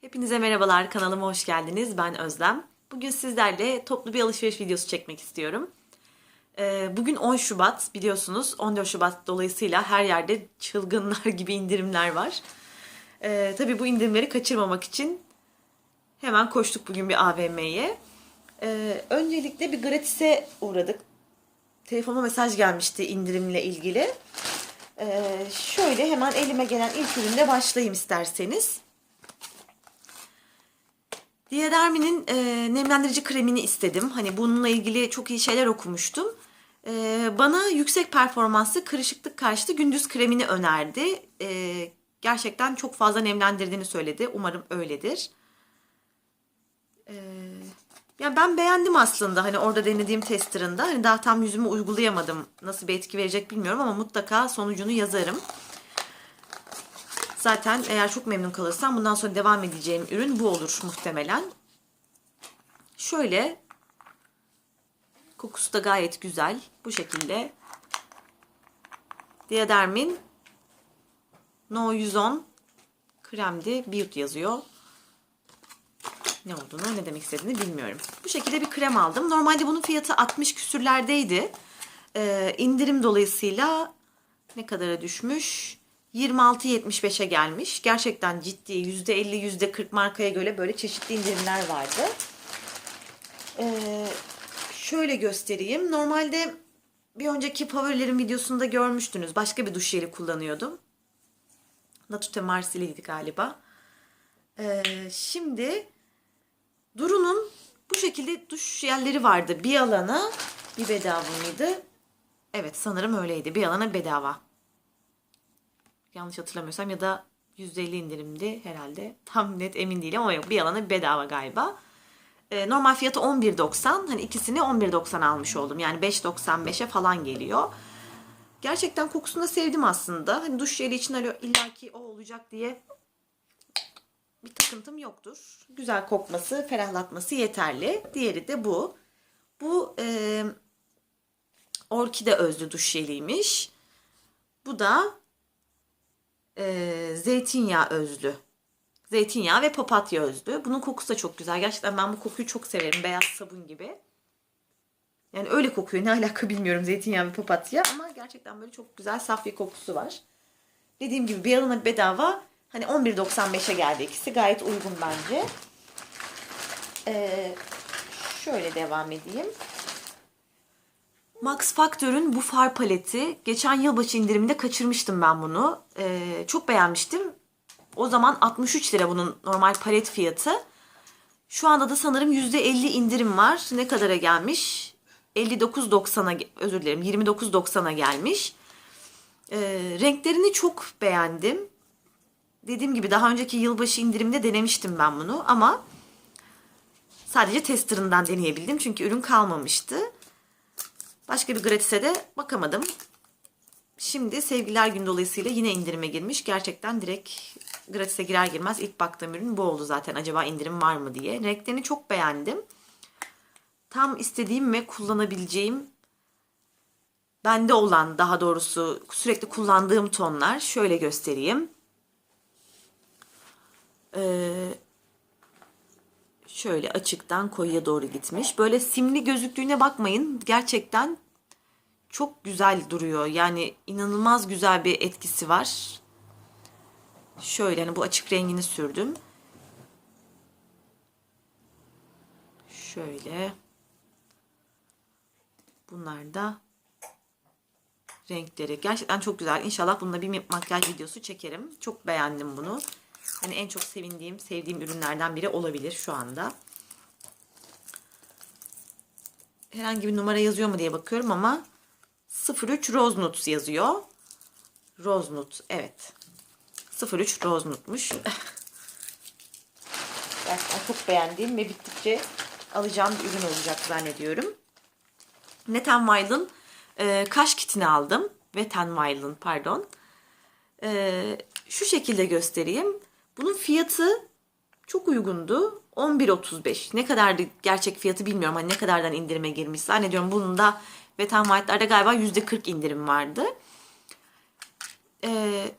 Hepinize merhabalar, kanalıma hoş geldiniz. Ben Özlem. Bugün sizlerle toplu bir alışveriş videosu çekmek istiyorum. Ee, Bugün 10 Şubat biliyorsunuz. 14 Şubat dolayısıyla her yerde çılgınlar gibi indirimler var. Ee, tabii bu indirimleri kaçırmamak için hemen koştuk bugün bir AVM'ye. Ee, öncelikle bir gratis'e uğradık. Telefona mesaj gelmişti indirimle ilgili. Ee, şöyle hemen elime gelen ilk ürünle başlayayım isterseniz. Diadermi'nin e, nemlendirici kremini istedim. Hani bununla ilgili çok iyi şeyler okumuştum. E, bana yüksek performanslı kırışıklık karşıtı gündüz kremini önerdi. E, gerçekten çok fazla nemlendirdiğini söyledi. Umarım öyledir. E, yani ben beğendim aslında hani orada denediğim testerında. Hani daha tam yüzüme uygulayamadım. Nasıl bir etki verecek bilmiyorum ama mutlaka sonucunu yazarım. Zaten eğer çok memnun kalırsam bundan sonra devam edeceğim ürün bu olur muhtemelen. Şöyle kokusu da gayet güzel. Bu şekilde Diadermin No 110 kremdi. Beauty yazıyor. Ne olduğunu, ne demek istediğini bilmiyorum. Bu şekilde bir krem aldım. Normalde bunun fiyatı 60 küsürlerdeydi. Ee, indirim dolayısıyla ne kadara düşmüş? 26.75'e gelmiş. Gerçekten ciddi %50 %40 markaya göre böyle çeşitli indirimler vardı. Ee, şöyle göstereyim. Normalde bir önceki favorilerim videosunda görmüştünüz. Başka bir duş jeli kullanıyordum. Natute Marsily'ydi galiba. Ee, şimdi Duru'nun bu şekilde duş jelleri vardı. Bir alana bir bedava mıydı? Evet sanırım öyleydi. Bir alana bedava yanlış hatırlamıyorsam ya da %50 indirimdi herhalde. Tam net emin değilim ama yok bir alana bedava galiba. Ee, normal fiyatı 11.90. Hani ikisini 11.90 almış oldum. Yani 5.95'e falan geliyor. Gerçekten kokusunu da sevdim aslında. Hani duş jeli için illaki o olacak diye bir takıntım yoktur. Güzel kokması, ferahlatması yeterli. Diğeri de bu. Bu e, orkide özlü duş jeliymiş. Bu da e, zeytinyağı özlü. Zeytinyağı ve papatya özlü. Bunun kokusu da çok güzel. Gerçekten ben bu kokuyu çok severim. Beyaz sabun gibi. Yani öyle kokuyor. Ne alaka bilmiyorum zeytinyağı ve papatya. Ama gerçekten böyle çok güzel saf bir kokusu var. Dediğim gibi bir alana bedava. Hani 11.95'e geldi ikisi. Gayet uygun bence. Ee, şöyle devam edeyim. Max Factor'ın bu far paleti. Geçen yılbaşı indiriminde kaçırmıştım ben bunu. Ee, çok beğenmiştim. O zaman 63 lira bunun normal palet fiyatı. Şu anda da sanırım %50 indirim var. Ne kadara gelmiş? 59.90'a özür dilerim 29.90'a gelmiş. Ee, renklerini çok beğendim. Dediğim gibi daha önceki yılbaşı indirimde denemiştim ben bunu ama sadece testerından deneyebildim çünkü ürün kalmamıştı. Başka bir gratis'e de bakamadım. Şimdi sevgiler gün dolayısıyla yine indirime girmiş. Gerçekten direkt gratis'e girer girmez ilk baktığım ürün bu oldu zaten. Acaba indirim var mı diye. Renklerini çok beğendim. Tam istediğim ve kullanabileceğim bende olan daha doğrusu sürekli kullandığım tonlar. Şöyle göstereyim. Ee, şöyle açıktan koyuya doğru gitmiş. Böyle simli gözüktüğüne bakmayın. Gerçekten çok güzel duruyor. Yani inanılmaz güzel bir etkisi var. Şöyle hani bu açık rengini sürdüm. Şöyle. Bunlar da renkleri. Gerçekten çok güzel. İnşallah bununla bir makyaj videosu çekerim. Çok beğendim bunu. Hani en çok sevindiğim, sevdiğim ürünlerden biri olabilir şu anda. Herhangi bir numara yazıyor mu diye bakıyorum ama 03 Rose Nuts yazıyor. Rose Nut, evet. 03 Rose Nut'muş. Gerçekten çok beğendiğim ve bittikçe alacağım bir ürün olacak zannediyorum. Net n Wild'ın e, kaş kitini aldım. Wet n Wild'ın pardon. E, şu şekilde göstereyim. Bunun fiyatı çok uygundu. 11.35. Ne kadardı gerçek fiyatı bilmiyorum. Hani ne kadardan indirime girmiş. Zannediyorum bunun da Wet n Wild'larda galiba %40 indirim vardı. Ee,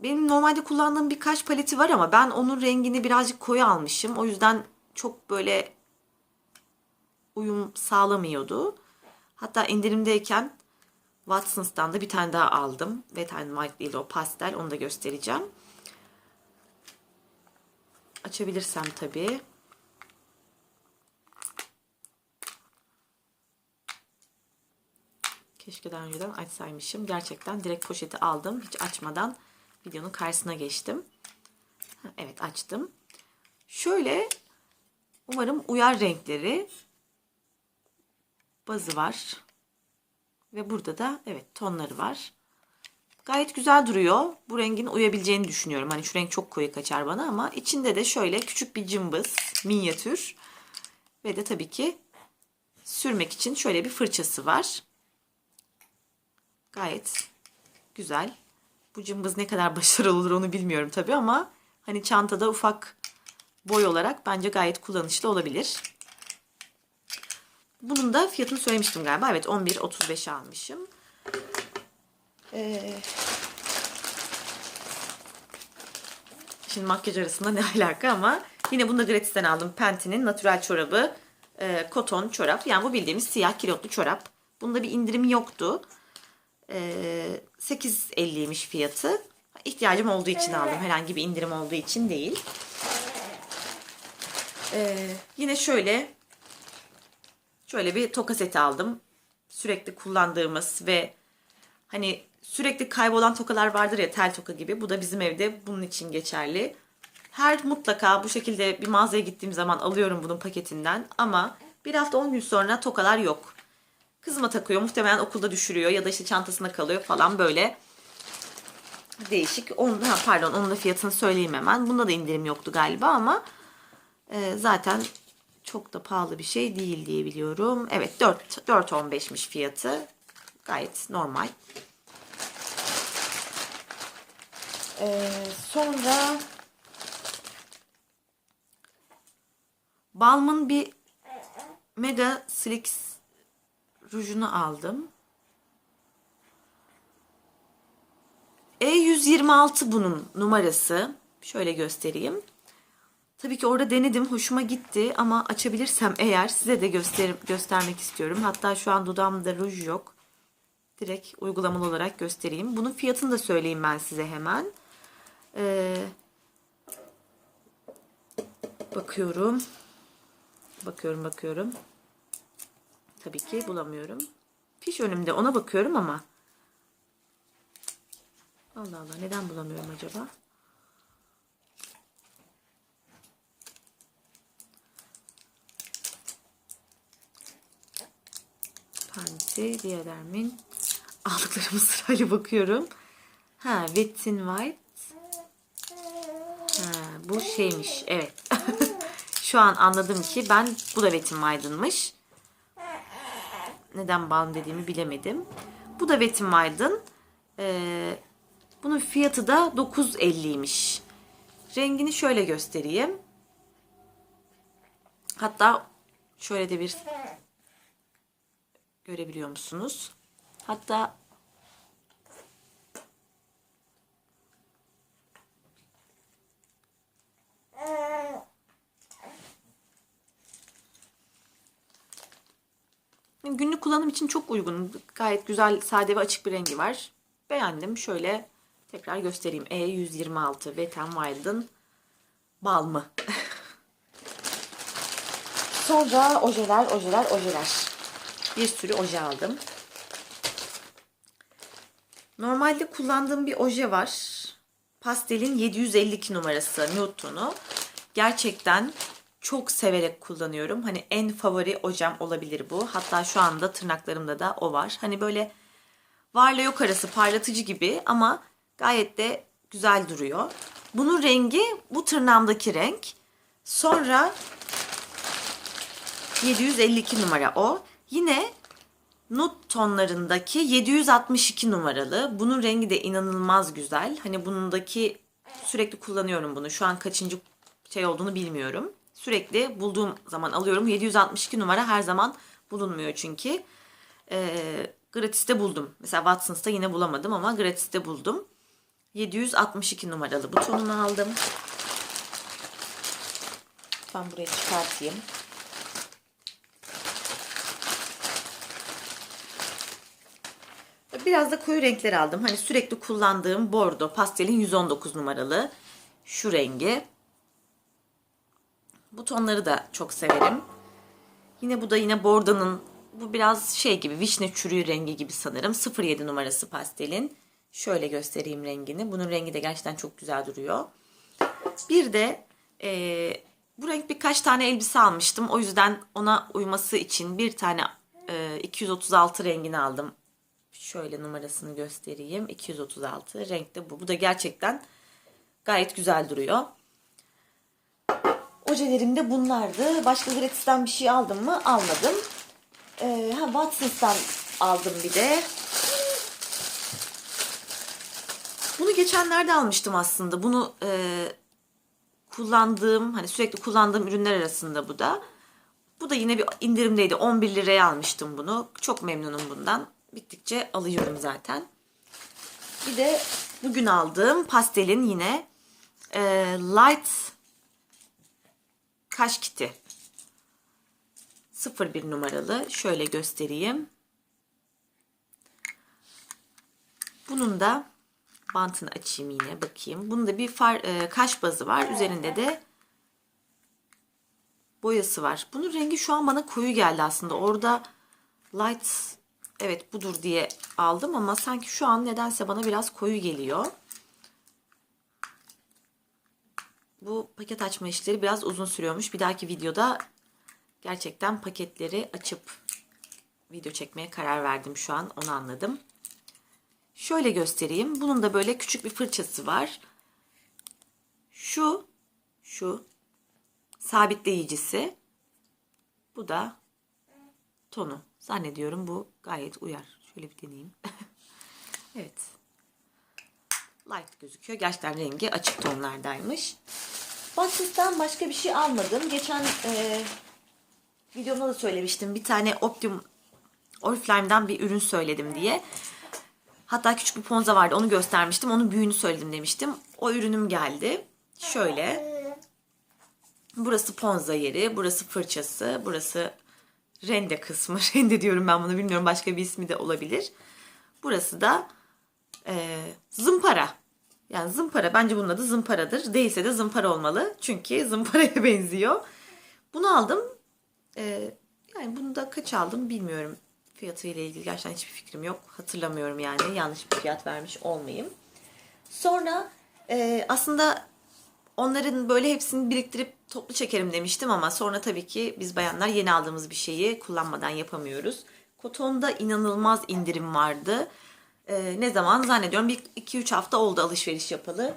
benim normalde kullandığım birkaç paleti var ama ben onun rengini birazcık koyu almışım. O yüzden çok böyle uyum sağlamıyordu. Hatta indirimdeyken Watsons'tan da bir tane daha aldım. Wet n Wild değil o pastel. Onu da göstereceğim. Açabilirsem tabii. Keşke daha önceden açsaymışım. Gerçekten direkt poşeti aldım. Hiç açmadan videonun karşısına geçtim. Evet açtım. Şöyle umarım uyar renkleri bazı var. Ve burada da evet tonları var. Gayet güzel duruyor. Bu rengin uyabileceğini düşünüyorum. Hani şu renk çok koyu kaçar bana ama içinde de şöyle küçük bir cımbız, minyatür ve de tabii ki sürmek için şöyle bir fırçası var. Gayet güzel. Bu cımbız ne kadar başarılı olur onu bilmiyorum tabii ama hani çantada ufak boy olarak bence gayet kullanışlı olabilir. Bunun da fiyatını söylemiştim galiba. Evet 11.35'e almışım. Ee, şimdi makyaj arasında ne alaka ama yine bunu da gratisten aldım. Penti'nin natural çorabı. E, koton çorap. Yani bu bildiğimiz siyah kilotlu çorap. Bunda bir indirim yoktu. E, 8.50'ymiş fiyatı. İhtiyacım olduğu için aldım. Herhangi bir indirim olduğu için değil. E, yine şöyle şöyle bir toka seti aldım. Sürekli kullandığımız ve hani sürekli kaybolan tokalar vardır ya tel toka gibi. Bu da bizim evde bunun için geçerli. Her mutlaka bu şekilde bir mağazaya gittiğim zaman alıyorum bunun paketinden ama bir hafta 10 gün sonra tokalar yok. Kızıma takıyor muhtemelen okulda düşürüyor ya da işte çantasına kalıyor falan böyle değişik. Onun, ha, pardon onun da fiyatını söyleyeyim hemen. Bunda da indirim yoktu galiba ama e, zaten çok da pahalı bir şey değil diye biliyorum. Evet 4 4.15'miş fiyatı. Gayet normal. Ee, sonra Balm'ın bir Mega Slicks rujunu aldım. E126 bunun numarası. Şöyle göstereyim. Tabii ki orada denedim. Hoşuma gitti ama açabilirsem eğer size de göster göstermek istiyorum. Hatta şu an dudağımda ruj yok. Direkt uygulamalı olarak göstereyim. Bunun fiyatını da söyleyeyim ben size hemen. Ee, bakıyorum. Bakıyorum bakıyorum. Tabii ki bulamıyorum. Fiş önümde ona bakıyorum ama. Allah Allah neden bulamıyorum acaba? Panti, Diadermin. Aldıklarımı sırayla bakıyorum. Ha, Wet n White. Bu şeymiş. Evet. Şu an anladım ki ben bu da Wet n Wild'ınmış. Neden balm dediğimi bilemedim. Bu da Wet n Wild'ın. Ee, bunun fiyatı da 9.50'ymiş. Rengini şöyle göstereyim. Hatta şöyle de bir görebiliyor musunuz? Hatta günlük kullanım için çok uygun. Gayet güzel, sade ve açık bir rengi var. Beğendim. Şöyle tekrar göstereyim. E126 Wet n Wild'ın balmı. Sonra ojeler, ojeler, ojeler. Bir sürü oje aldım. Normalde kullandığım bir oje var. Pastelin 752 numarası nude tonu. Gerçekten çok severek kullanıyorum. Hani en favori ojem olabilir bu. Hatta şu anda tırnaklarımda da o var. Hani böyle varla yok arası parlatıcı gibi ama gayet de güzel duruyor. Bunun rengi bu tırnağımdaki renk. Sonra 752 numara o. Yine nude tonlarındaki 762 numaralı. Bunun rengi de inanılmaz güzel. Hani bunundaki sürekli kullanıyorum bunu. Şu an kaçıncı şey olduğunu bilmiyorum. Sürekli bulduğum zaman alıyorum. 762 numara her zaman bulunmuyor çünkü. Ee, gratis'te buldum. Mesela Watsons'ta yine bulamadım ama gratis'te buldum. 762 numaralı butonunu aldım. Lütfen buraya çıkartayım. Biraz da koyu renkler aldım. Hani sürekli kullandığım bordo pastelin 119 numaralı şu rengi. Bu tonları da çok severim. Yine bu da yine bordanın bu biraz şey gibi vişne çürüğü rengi gibi sanırım. 07 numarası pastelin. Şöyle göstereyim rengini. Bunun rengi de gerçekten çok güzel duruyor. Bir de e, bu renk birkaç tane elbise almıştım. O yüzden ona uyması için bir tane e, 236 rengini aldım. Şöyle numarasını göstereyim. 236 renkte bu. Bu da gerçekten gayet güzel duruyor. Ojelerim de bunlardı. Başka gratisten bir şey aldım mı? Almadım. Ee, ha, Watsons'tan aldım bir de. Bunu geçenlerde almıştım aslında. Bunu e, kullandığım, hani sürekli kullandığım ürünler arasında bu da. Bu da yine bir indirimdeydi. 11 liraya almıştım bunu. Çok memnunum bundan. Bittikçe alıyorum zaten. Bir de bugün aldığım pastelin yine e, light kaş kiti. 01 numaralı. Şöyle göstereyim. Bunun da bantını açayım yine bakayım. Bunda bir far, e, kaş bazı var. Üzerinde de boyası var. Bunun rengi şu an bana koyu geldi aslında. Orada light evet budur diye aldım ama sanki şu an nedense bana biraz koyu geliyor. Bu paket açma işleri biraz uzun sürüyormuş. Bir dahaki videoda gerçekten paketleri açıp video çekmeye karar verdim şu an. Onu anladım. Şöyle göstereyim. Bunun da böyle küçük bir fırçası var. Şu, şu sabitleyicisi. Bu da tonu. Zannediyorum bu gayet uyar. Şöyle bir deneyeyim. evet. Light gözüküyor. Gerçekten rengi açık tonlardaymış. Watsons'tan başka bir şey almadım. Geçen e, videomda da söylemiştim. Bir tane Optimum Oriflame'dan bir ürün söyledim diye. Hatta küçük bir ponza vardı. Onu göstermiştim. Onun büyüğünü söyledim demiştim. O ürünüm geldi. Şöyle. Burası ponza yeri. Burası fırçası. Burası rende kısmı. Rende diyorum ben bunu bilmiyorum. Başka bir ismi de olabilir. Burası da e, zımpara. Yani zımpara. Bence bunun adı zımparadır. Değilse de zımpara olmalı. Çünkü zımparaya benziyor. Bunu aldım. E, yani bunu da kaç aldım bilmiyorum. Fiyatı ile ilgili gerçekten hiçbir fikrim yok. Hatırlamıyorum yani. Yanlış bir fiyat vermiş olmayayım. Sonra e, aslında onların böyle hepsini biriktirip toplu çekerim demiştim ama sonra tabii ki biz bayanlar yeni aldığımız bir şeyi kullanmadan yapamıyoruz. Koton'da inanılmaz indirim vardı. E, ne zaman zannediyorum bir 2-3 hafta oldu alışveriş yapalı.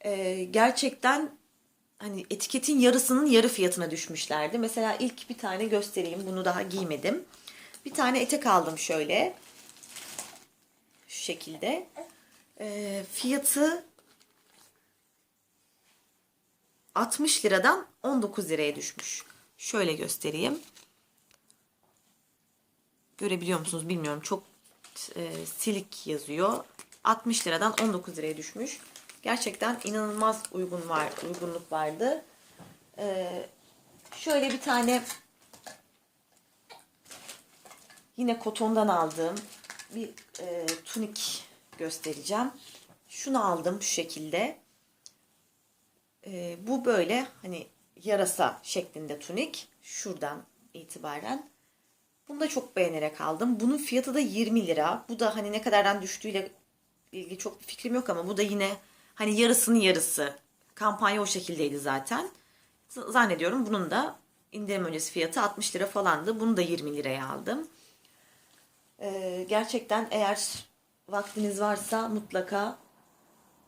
E, gerçekten hani etiketin yarısının yarı fiyatına düşmüşlerdi. Mesela ilk bir tane göstereyim. Bunu daha giymedim. Bir tane etek aldım şöyle. Şu şekilde. E, fiyatı 60 liradan 19 liraya düşmüş. Şöyle göstereyim. Görebiliyor musunuz bilmiyorum. Çok e, silik yazıyor. 60 liradan 19 liraya düşmüş. Gerçekten inanılmaz uygun var, uygunluk vardı. E, şöyle bir tane yine kotondan aldığım bir e, tunik göstereceğim. Şunu aldım şu şekilde. E, bu böyle hani yarasa şeklinde tunik. Şuradan itibaren. Bunu da çok beğenerek aldım. Bunun fiyatı da 20 lira. Bu da hani ne kadardan düştüğüyle ilgili çok bir fikrim yok ama bu da yine hani yarısının yarısı. Kampanya o şekildeydi zaten. Zannediyorum bunun da indirim öncesi fiyatı 60 lira falandı. Bunu da 20 liraya aldım. Ee, gerçekten eğer vaktiniz varsa mutlaka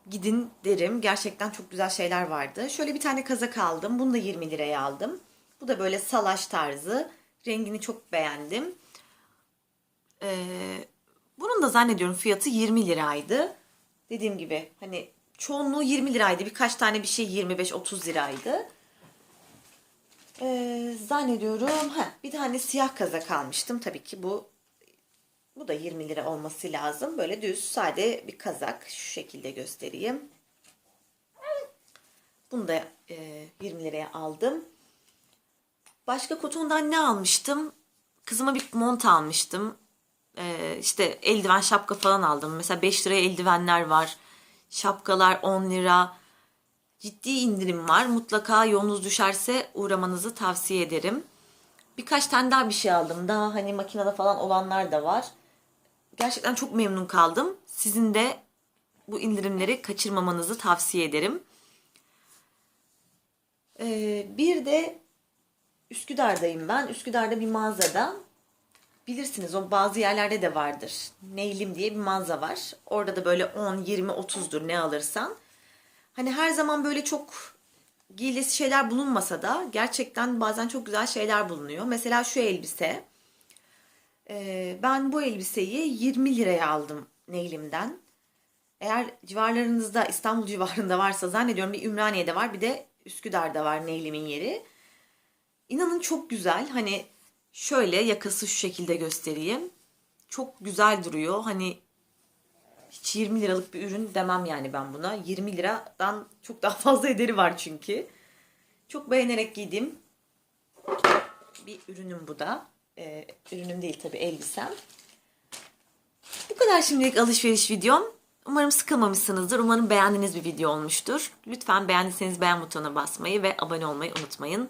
gidin derim. Gerçekten çok güzel şeyler vardı. Şöyle bir tane kazak aldım. Bunu da 20 liraya aldım. Bu da böyle salaş tarzı. Rengini çok beğendim. Ee, bunun da zannediyorum fiyatı 20 liraydı. Dediğim gibi hani çoğunluğu 20 liraydı. Birkaç tane bir şey 25-30 liraydı. Ee, zannediyorum ha bir tane siyah kazak almıştım. Tabii ki bu Bu da 20 lira olması lazım. Böyle düz sade bir kazak. Şu şekilde göstereyim. Bunu da e, 20 liraya aldım. Başka kotondan ne almıştım? Kızıma bir mont almıştım. Ee, işte eldiven şapka falan aldım. Mesela 5 liraya eldivenler var. Şapkalar 10 lira. Ciddi indirim var. Mutlaka yolunuz düşerse uğramanızı tavsiye ederim. Birkaç tane daha bir şey aldım. Daha hani makinede falan olanlar da var. Gerçekten çok memnun kaldım. Sizin de bu indirimleri kaçırmamanızı tavsiye ederim. Ee, bir de Üsküdar'dayım ben. Üsküdar'da bir mağazada bilirsiniz o bazı yerlerde de vardır. Neylim diye bir mağaza var. Orada da böyle 10, 20, 30'dur ne alırsan. Hani her zaman böyle çok giyilesi şeyler bulunmasa da gerçekten bazen çok güzel şeyler bulunuyor. Mesela şu elbise. Ee, ben bu elbiseyi 20 liraya aldım Neylim'den. Eğer civarlarınızda İstanbul civarında varsa zannediyorum bir Ümraniye'de var bir de Üsküdar'da var Neylim'in yeri. İnanın çok güzel. Hani şöyle yakası şu şekilde göstereyim. Çok güzel duruyor. Hani hiç 20 liralık bir ürün demem yani ben buna. 20 liradan çok daha fazla ederi var çünkü. Çok beğenerek giydim. Bir ürünüm bu da. Ee, ürünüm değil tabii elbisem. Bu kadar şimdilik alışveriş videom. Umarım sıkılmamışsınızdır. Umarım beğendiğiniz bir video olmuştur. Lütfen beğendiyseniz beğen butonuna basmayı ve abone olmayı unutmayın.